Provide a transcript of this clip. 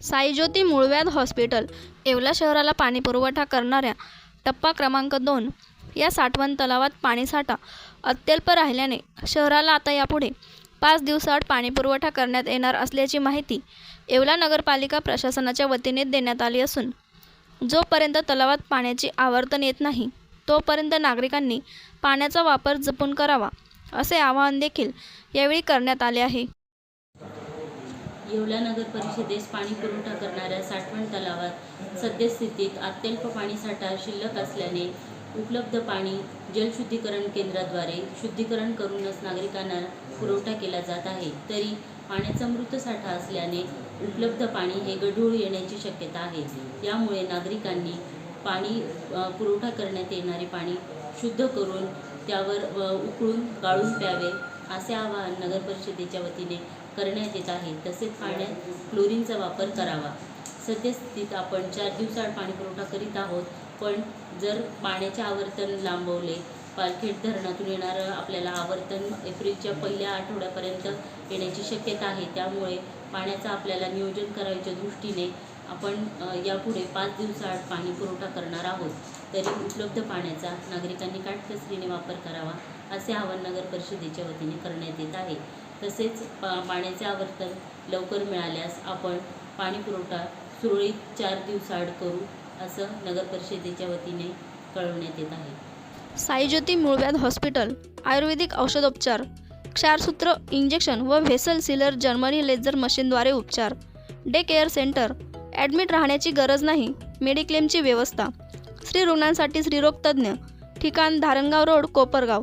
साईज्योती मूळव्याध हॉस्पिटल येवला शहराला पाणीपुरवठा करणाऱ्या टप्पा क्रमांक दोन या साठवण तलावात पाणीसाठा अत्यल्प राहिल्याने शहराला आता यापुढे पाच दिवसाआड पाणीपुरवठा करण्यात येणार असल्याची माहिती येवला नगरपालिका प्रशासनाच्या वतीने देण्यात आली असून जोपर्यंत तलावात पाण्याची आवर्तन येत नाही तोपर्यंत नागरिकांनी पाण्याचा वापर जपून करावा असे आवाहन देखील यावेळी करण्यात आले आहे. येवला नगर परिषदेस पाणी पुरवठा करणाऱ्या साठवण तलावात सद्यस्थितीत अत्यल्प पाणीसाठा शिल्लक असल्याने उपलब्ध पाणी जलशुद्धीकरण केंद्राद्वारे शुद्धीकरण करूनच नागरिकांना पुरवठा केला जात आहे. तरी पाण्याचा मृत साठा असल्याने उपलब्ध पाणी हे गढूळ येण्याची शक्यता आहे. यामुळे नागरिकांनी पाणी पुरवठा करण्यात येणारे पाणी शुद्ध करून त्यावर उकळून गाळून प्यावे असे आवाहन नगर परिषदेच्या वतीने करण्यात येत आहे. तसेच पाण्यात क्लोरीनचा वापर करावा. सद्यस्थितीत आपण चार दिवसाआड पाणी पुरवठा करीत आहोत. पण जर पाण्याचे आवर्तन लांबवले पालखेड धरणातून येणारं आपल्याला आवर्तन एप्रिलच्या पहिल्या आठवड्यापर्यंत येण्याची शक्यता आहे. त्यामुळे पाण्याचं आपल्याला नियोजन करायच्या दृष्टीने आपण यापुढे पाच दिवसाआड पाणी पुरवठा करणार आहोत. तरी उपलब्ध पाण्याचा नागरिकांनी काटकसरीने वापर करावा असे आवाहन नगर परिषदेच्या वतीने करण्यात येत आहे. तसेच पा पाण्याचे आवर्तन लवकर मिळाल्यास आपण पाणी पुरवठा सुरळीत चार दिवसाआड करू असं नगर परिषदेच्या वतीने कळवण्यात येत आहे. साईज्योती मूळव्याध हॉस्पिटल आयुर्वेदिक औषधोपचार क्षारसूत्र इंजेक्शन व व्हेसल सिलर जर्मनी लेझर मशीनद्वारे उपचार डे केअर सेंटर ॲडमिट राहण्याची गरज नाही मेडिक्लेमची व्यवस्था स्त्री रुग्णांसाठी स्त्रीरोग तज्ज्ञ ठिकाण धारणगाव रोड कोपरगाव